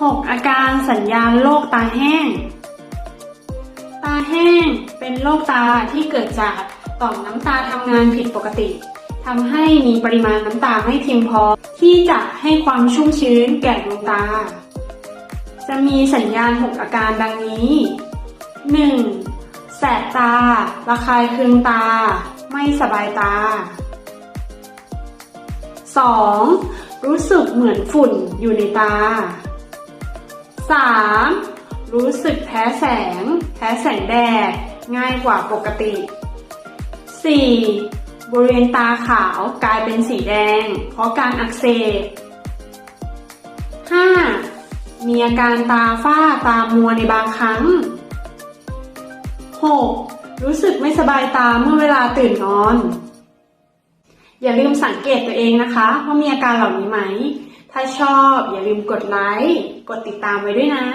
6. อาการสัญญาณโรคตาแห้ง ตาแห้งเป็นโรคตาที่เกิดจากต่อมน้ำตาทำงานผิดปกติทำให้มีปริมาณน้ำตาไม่เพียงพอ ที่จะให้ความชุ่มชื้นแก่ดวงตา จะมีสัญญาณ 6 อาการดังนี้ 1. แสบตา ระคายเคืองตา ไม่สบายตา 2. รู้สึกเหมือนฝุ่นอยู่ในตา 3. รู้สึกแพ้แสง แพ้แสงแดด ง่ายกว่าปกติ 4. บริเวณตาขาวกลายเป็นสีแดง เพราะการอักเสบ 5. มีอาการตาฝ้าตามัวในบางครั้ง 6. รู้สึกไม่สบายตาเมื่อเวลาตื่นนอน อย่าลืมสังเกตตัวเองนะคะ ว่ามีอาการเหล่านี้ไหม ถ้าชอบอย่าลืมกดไลค์ กดติดตามไว้ด้วยนะ